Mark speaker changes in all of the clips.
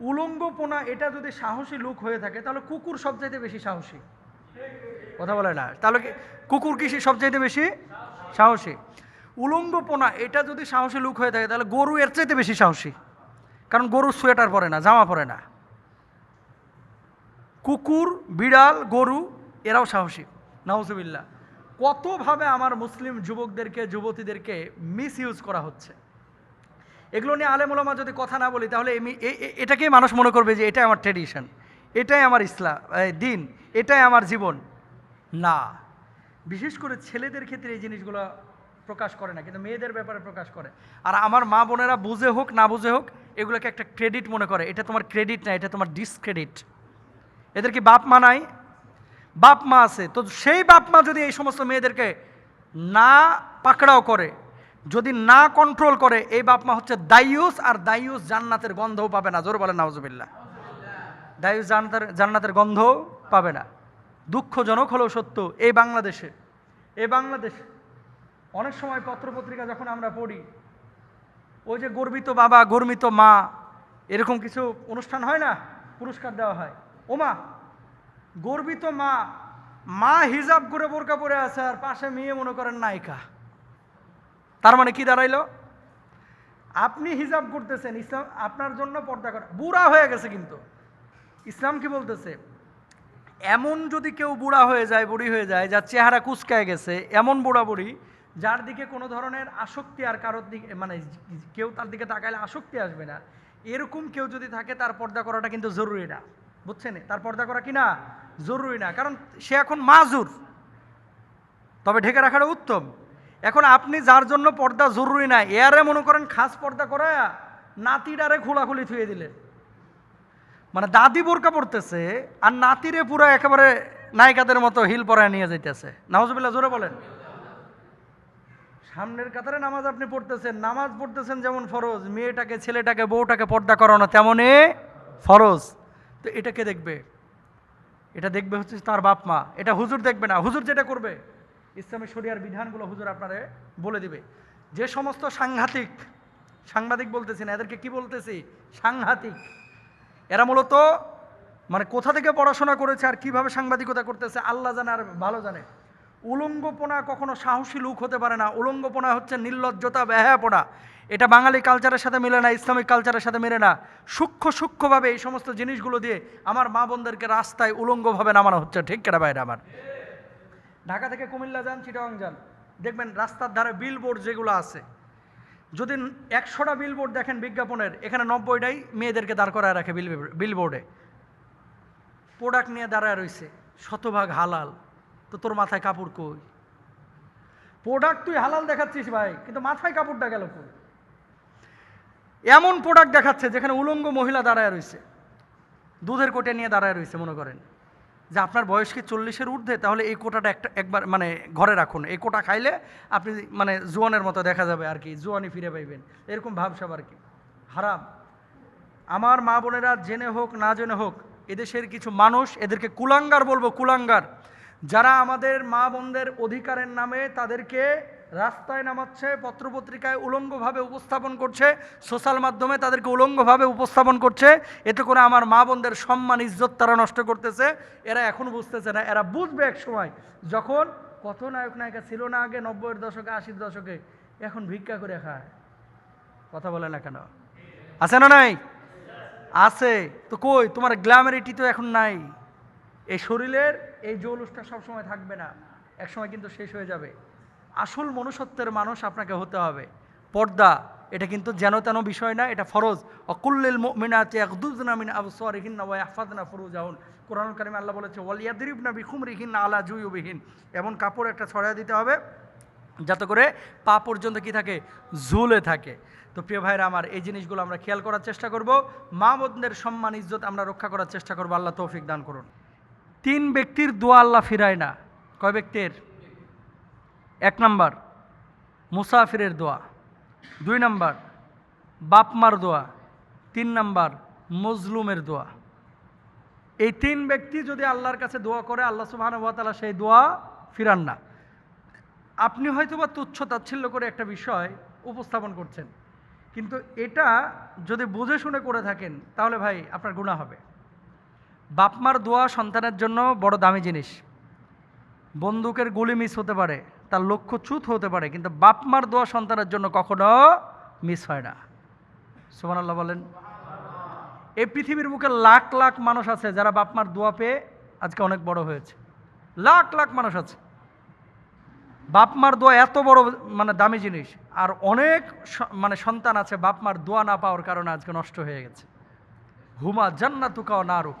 Speaker 1: উলঙ্গপনা, এটা যদি সাহসী লোক হয়ে থাকে, তাহলে কুকুর সবচাইতে বেশি সাহসী। কথা বলে না। তাহলে কুকুর কি সবচাইতে বেশি সাহসী? উলঙ্গপনা, এটা যদি সাহসী লোক হয়ে থাকে, তাহলে গরু এর চাইতে বেশি সাহসী। কারণ গরু সোয়েটার পরে না, জামা পরে না। কুকুর, বিড়াল, গরু, এরাও সাহসী। নাউজুবিল্লাহ। কতভাবে আমার মুসলিম যুবকদেরকে, যুবতীদেরকে মিস ইউজ করা হচ্ছে? এগুলো নিয়ে আলেমুলামা যদি কথা না বলি, তাহলে এটাকেই মানুষ মনে করবে যে এটাই আমার ট্রেডিশন এটাই আমার ইসলাম দিন, এটাই আমার জীবন। না। বিশেষ করে ছেলেদের ক্ষেত্রে এই জিনিসগুলো প্রকাশ করে না, কিন্তু মেয়েদের ব্যাপারে প্রকাশ করে। আর আমার মা বোনেরা বুঝে হোক, না বুঝে হোক, এগুলোকে একটা ক্রেডিট মনে করে। এটা তোমার ক্রেডিট না, এটা তোমার ডিসক্রেডিট এদের কি বাপ মা নাই? বাপ মা আছে। তো সেই বাপ মা যদি এই সমস্ত মেয়েদেরকে না পাকড়াও করে যদি না কন্ট্রোল করে, এই বাপ মা হচ্ছে দায়ুস, আর দায়ুস জান্নাতের গন্ধও পাবে না। জোর বলে নাউজুবিল্লাহ। দায়ুস জান্নাতের জান্নাতের গন্ধও পাবে না। দুঃখজনক হলেও সত্য, এই বাংলাদেশে এই বাংলাদেশে অনেক সময় পত্রপত্রিকা যখন আমরা পড়ি, ওই যে গর্বিত বাবা, গর্বিত মা, এরকম কিছু অনুষ্ঠান হয় না? পুরস্কার দেওয়া হয়। ওমা, গর্বিত মা মা হিজাব করে বোরকা পরে আছে, আর পাশে মেয়ে মনে করেন নায়িকা। তার মানে কি দাঁড়াইলো? আপনি হিজাব করতেছেন, ইসলাম আপনার জন্য পর্দা করা। বুড়া হয়ে গেছে কিন্তু। ইসলাম কি বলতেছে? এমন যদি কেউ বুড়া হয়ে যায়, বুড়ি হয়ে যায়, যার চেহারা কুচকায় গেছে, এমন বুড়া বুড়ি, যার দিকে কোনো ধরনের আসক্তি আর কারোর দিকে মানে কেউ তার দিকে তাকাইলে আসক্তি আসবে না, এরকম কেউ যদি থাকে, তার পর্দা করাটা কিন্তু জরুরি না। বুঝছেন? তার পর্দা করা কি না? জরুরি না। কারণ সে এখন মাজুর। তবে ঢেকে রাখাটা উত্তম। এখন আপনি যার জন্য পর্দা জরুরি না এয়ারে মনে করেন খাস পর্দা করা নাতিটারে খোলাখুলি থুয়ে দিলেন মানে দাদি বোরকা পড়তেছে আর নাতিরে পুরো একেবারে নায়িকাদের মতো হিল পরায় নিয়ে যাইতেছে। নামাজবিল্লা জোরে বলেন। সামনের কাতারে নামাজ আপনি পড়তেছেন, নামাজ পড়তেছেন যেমন ফরজ, মেয়েটাকে, ছেলেটাকে, বউটাকে পর্দা করানো তেমনই ফরজ। তো এটাকে দেখবে? এটা দেখবে হচ্ছে তার বাপ মা। এটা হুজুর দেখবে না, হুজুর যেটা করবে? ইসলামী শরিয়ার বিধানগুলো হুজুর আপনারে বলে দিবে। যে সমস্ত সাংঘাতিক, সাংবাদিক বলতেছি না, এদেরকে কি বলতেছি? সাংঘাতিক। এরা মূলত মানে কোথা থেকে পড়াশোনা করেছে আর কীভাবে সাংবাদিকতা করতেছে, আল্লাহ জানে আর ভালো জানে। উলঙ্গপনা কখনো সাহসী লোক হতে পারে না। উলঙ্গপনা হচ্ছে নির্লজ্জতা ব্যাহাপনা এটা বাঙালি কালচারের সাথে মিলে না, ইসলামিক কালচারের সাথে মেলে না। সূক্ষ্ম, সূক্ষ্মভাবে এই সমস্ত জিনিসগুলো দিয়ে আমার মা বোনদেরকে রাস্তায় উলঙ্গভাবে নামানো হচ্ছে। ঠিক কেনা বাইরে আমার? ঢাকা থেকে কুমিল্লা যান চিটাং যান, দেখবেন রাস্তার ধারে বিলবোর্ড যেগুলো আছে, যদি একশোটা বিলবোর্ড দেখেন বিজ্ঞাপনের, এখানে নব্বইটাই মেয়েদেরকে দাঁড় করায় রাখে বিল বিলবোর্ডে প্রোডাক্ট নিয়ে দাঁড়ায় রয়েছে, শতভাগ হালাল। তো তোর মাথায় কাপড় কই? প্রোডাক্ট তুই হালাল দেখাচ্ছিস ভাই, কিন্তু মাথায় কাপড়টা গেল কই? এমন প্রোডাক্ট দেখাচ্ছে যেখানে উলঙ্গ মহিলা দাঁড়ায় রয়েছে, দুধের কোটে নিয়ে দাঁড়ায় রয়েছে, মনে করেন। যে আপনার বয়সকে চল্লিশের ঊর্ধ্বে? তাহলে এই কোটাটা একটা, একবার মানে ঘরে রাখুন। এই কোটা খাইলে আপনি মানে জোয়ানের মতো দেখা যাবে আর কি, জোয়ানি ফিরে পাইবেন। এরকম ভাবসাব আর কি? হারাম। আমার মা বোনেরা জেনে হোক, না জেনে হোক, এদেশের কিছু মানুষ এদেরকে কুলাঙ্গার বলব, কুলাঙ্গার। যারা আমাদের মা বোনদের অধিকারের নামে তাদেরকে রাস্তায় নামাচ্ছে, পত্রপত্রিকায় উলঙ্গভাবে উপস্থাপন করছে, সোশ্যাল মাধ্যমে তাদেরকে উলঙ্গভাবে উপস্থাপন করছে। এতে করে আমার মা বোনদের সম্মান, ইজ্জত তারা নষ্ট করতেছে। এরা এখন বুঝতেছে না, এরা বুঝবে এক সময় যখন কত নায়ক নায়িকা ছিল না আগে, নব্বইয়ের দশকে, আশির দশকে, এখন ভিক্ষা করে খায়। কথা বলে না কেন? আছে না নাই? আছে। তো কই, তোমার গ্ল্যামারিটি তো এখন নাই। এই শরীরের এই জৌলুসটা সবসময় থাকবে না। একসময় কিন্তু শেষ হয়ে যাবে। আসল মনুষ্যত্বের মানুষ আপনাকে হতে হবে। পর্দা, এটা কিন্তু যেন তেন বিষয় না, এটা ফরজ। অকুল্লিল মিনাতে একদুজনা মিন আবসারিহিন্না ওয়া ইয়াহফাজনা ফুরুজাহুন। কোরআনুল কারিমে আল্লাহ বলেছে, ওয়ালিয়াদরিবনা বিখুমরিহিন্না আলা জুয়ুবিহিন। এমন কাপড় একটা ছড়ায় দিতে হবে, যাতে করে পা পর্যন্ত কি থাকে? ঝুলে থাকে। তো প্রিয় ভাইরা আমার, এই জিনিসগুলো আমরা খেয়াল করার চেষ্টা করব। মা বোনদের সম্মান, ইজ্জত আমরা রক্ষা করার চেষ্টা করব। আল্লাহ তৌফিক দান করুন। তিন ব্যক্তির দোয়া আল্লাহ ফিরায় না। কয় ব্যক্তির? এক নম্বর, মুসাফিরের দোয়া। দুই নম্বর, বাপমার দোয়া। তিন নম্বর, মজলুমের দোয়া। এই তিন ব্যক্তি যদি আল্লাহর কাছে দোয়া করে, আল্লাহ সুবাহানুভাতালা সেই দোয়া ফিরান না। আপনি হয়তো বা তুচ্ছ তাচ্ছিল্য করে একটা বিষয় উপস্থাপন করছেন, কিন্তু এটা যদি বুঝে শুনে করে থাকেন, তাহলে ভাই আপনার গুণা হবে। বাপমার দোয়া সন্তানের জন্য বড় দামি জিনিস। বন্দুকের গুলি মিস হতে পারে। তার লক্ষ্য চুত হতে পারে, কিন্তু বাপমার দোয়া সন্তানের জন্য কখনো মিস হয় না। সুমান আল্লাহ বলেন, এই পৃথিবীর বুকে লাখ লাখ মানুষ আছে যারা বাপমার দোয়া পেয়ে আজকে অনেক বড় হয়েছে। লাখ লাখ মানুষ আছে। বাপমার দোয়া এত বড় মানে দামি জিনিস, আর অনেক মানে সন্তান আছে বাপমার দোয়া না পাওয়ার কারণে আজকে নষ্ট হয়ে গেছে। হুমা জান্নাত তুকাও নারুক।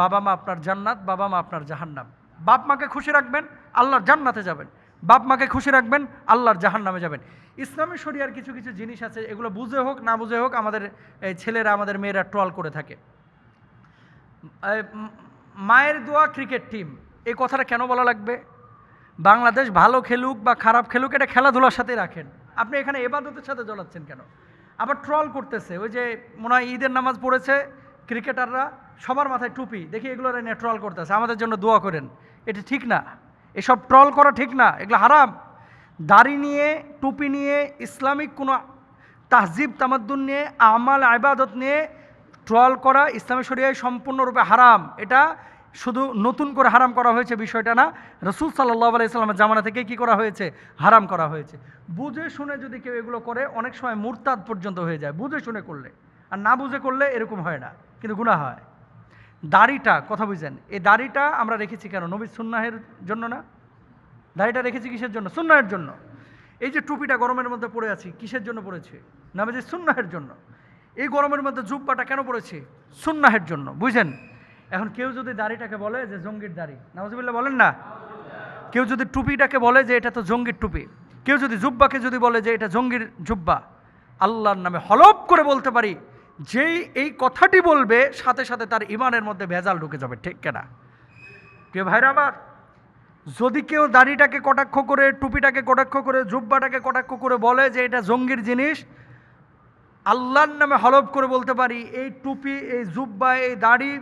Speaker 1: বাবা মা আপনার জান্নাত, বাবা মা আপনার জাহান্নাম। বাপ মাকে খুশি রাখবেন, আল্লাহর জান্নাতে যাবেন। বাপ মাকে খুশি রাখবেন, আল্লাহর জাহান্নামে যাবেন। ইসলামী শরিয়ার কিছু কিছু জিনিস আছে, এগুলো বুঝে হোক, না বুঝে হোক, আমাদের ছেলেরা, আমাদের মেয়েরা ট্রল করে থাকে। মায়ের দোয়া ক্রিকেট টিম, এই কথাটা কেন বলা লাগবে? বাংলাদেশ ভালো খেলুক বা খারাপ খেলুক, এটা খেলাধুলার সাথে রাখেন। আপনি এখানে এবাদতের সাথে জ্বলাচ্ছেন কেন? আবার ট্রল করতেছে, ওই যে মনে হয় ঈদের নামাজ পড়েছে, ক্রিকেটাররা সবার মাথায় টুপি, দেখি এগুলো নিয়ে ট্রল করতেছে, আমাদের জন্য দোয়া করেন। এটা ঠিক না। এসব ট্রল করা ঠিক না, এগুলো হারাম। দাড়ি নিয়ে, টুপি নিয়ে, ইসলামিক কোনো তাহজিব, তামাদ্দুন নিয়ে, আমাল আবাদত নিয়ে ট্রল করা ইসলামী শরিয়ায় সম্পূর্ণরূপে হারাম। এটা শুধু নতুন করে হারাম করা হয়েছে বিষয়টা না। রসুল সাল্লাহ আলাইসাল্লামের জামানা থেকে কি করা হয়েছে? হারাম করা হয়েছে। বুঝে শুনে যদি কেউ এগুলো করে, অনেক সময় মুরতাদ পর্যন্ত হয়ে যায়। বুঝে শুনে করলে। আর না বুঝে করলে এরকম হয় না, কিন্তু গুণা হয়। দাড়িটা, কথা বুঝেন এই দাড়িটা আমরা রেখেছি কেন? নবী সুন্নাহের জন্য না? দাড়িটা রেখেছি কিসের জন্য? সুন্নাহের জন্য। এই যে টুপিটা গরমের মধ্যে পড়ে আছি, কিসের জন্য পড়েছি নামাজের সুন্নাহের জন্য। এই গরমের মধ্যে জুব্বাটা কেন পড়েছে সুন্নাহের জন্য বুঝেন এখন কেউ যদি দাড়িটাকে বলে যে জঙ্গির দাড়ি নামাজবিল্লা বলেন না? কেউ যদি টুপিটাকে বলে যে এটা তো জঙ্গির টুপি, কেউ যদি জুব্বাকে যদি বলে যে এটা জঙ্গির জুব্বা, আল্লাহর নামে হলপ করে বলতে পারি যেই এই কথাটি বলবে, সাথে সাথে তার ইমানের মধ্যে ভেজাল ঢুকে যাবে, ঠিক কেনা? প্রিয় ভাইরা আমার, যদি কেউ দাড়িটাকে কটাক্ষ করে, টুপিটাকে কটাক্ষ করে, জুব্বাটাকে কটাক্ষ করে বলে যে এটা জঙ্গির জিনিস, আল্লাহর নামে হলপ করে বলতে পারি, এই টুপি, এই জুব্বা, এই দাড়ি,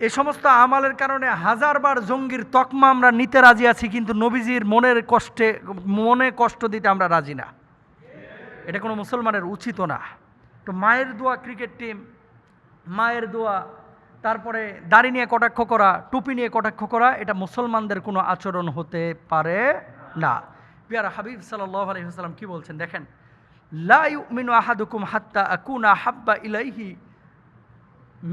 Speaker 1: এ সমস্ত আমালের কারণে হাজারবার জঙ্গির তকমা আমরা নিতে রাজি আছি, কিন্তু নবীজির মনের কষ্টে, মনে কষ্ট দিতে আমরা রাজি না। এটা কোনো মুসলমানের উচিত না। তো মায়ের দোয়া ক্রিকেট টিম মায়ের দোয়া, তারপরে দাড়ি নিয়ে কটাক্ষ করা, টুপি নিয়ে কটাক্ষ করা, এটা মুসলমানদের কোনো আচরণ হতে পারে না। পিয়ারা হাবিব সাল্লাহ আলহিহাল্লাম কি বলছেন? দেখেন, লা ইউমিনু আহাদুকুম হাত্তা আকুনা হাব্বা ইলাইহি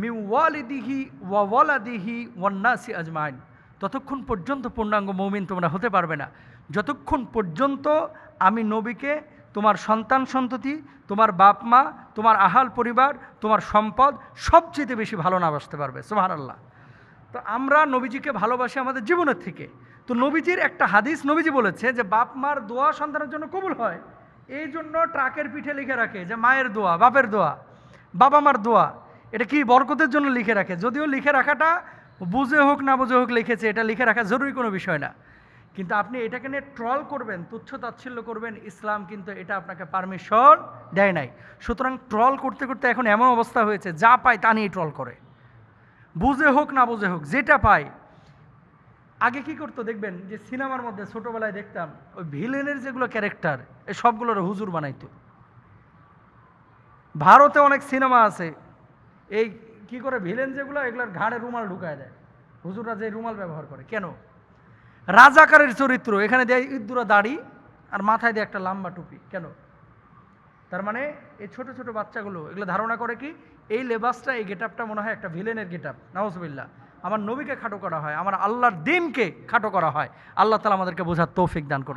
Speaker 1: মিউ ওয়ালিদিহি ওয়া ওয়ালাদিহি ওয়ান্নাসি আজমাইন। ততক্ষণ পর্যন্ত পূর্ণাঙ্গ মৌমিন তোমরা হতে পারবে না। যতক্ষণ পর্যন্ত আমি নবীকে তোমার সন্তান সন্ততি, তোমার বাপ মা, তোমার আহাল পরিবার, তোমার সম্পদ সবচেয়ে বেশি ভালো না বাসতে পারবে। সোহান আল্লাহ তো আমরা নবীজিকে ভালোবাসি আমাদের জীবনের থেকে। তো নবীজির একটা হাদিস নবীজি বলেছে যে, বাপ মার দোয়া সন্তানের জন্য কবুল হয়। এই জন্য ট্রাকের পিঠে লিখে রাখে যে, মায়ের দোয়া, বাপের দোয়া, বাবা মার দোয়া। এটা কি বরকতের জন্য লিখে রাখে? যদিও লিখে রাখাটা বুঝে হোক না বুঝে হোক লিখেছে, এটা লিখে রাখা জরুরি কোনো বিষয় না। কিন্তু আপনি এটাকে নিয়ে ট্রল করবেন, তুচ্ছ তাচ্ছিল্য করবেন, ইসলাম কিন্তু এটা আপনাকে পারমিশন দেয় নাই। সুতরাং ট্রল করতে করতে এখন এমন অবস্থা হয়েছে, যা পায় তা নিয়ে ট্রল করে। বুঝে হোক না বুঝে হোক, যেটা পায়। আগে কি করতো দেখবেন, যে সিনেমার মধ্যে ছোটোবেলায় দেখতাম, ওই ভিলেনের যেগুলো ক্যারেক্টার এ সবগুলোর হুজুর বানাইতো। ভারতে অনেক সিনেমা আছে, এই কি করে ভিলেন যেগুলো, এগুলোর ঘাড়ে রুমাল ঢুকায় দেয়। হুজুররা যে রুমাল ব্যবহার করে, কেন? রাজাকারের চরিত্র। এখানে দেয় ইদ্দুরা দাড়ি আর মাথায় দেয় একটা লম্বা টুপি। কেন? তার মানে এই ছোট ছোট বাচ্চাগুলো, এগুলো ধারণা করে কি এই লেবাসটা, এই গেটআপটা মনে হয় একটা ভিলেনের গেটআপ। নওয়াজবিল্লা আমার নবীকে খাটো করা হয়, আমার আল্লাহর দিনকে খাটো করা হয়। আল্লাহ তালা আমাদেরকে বোঝার তৌফিক দান করুন।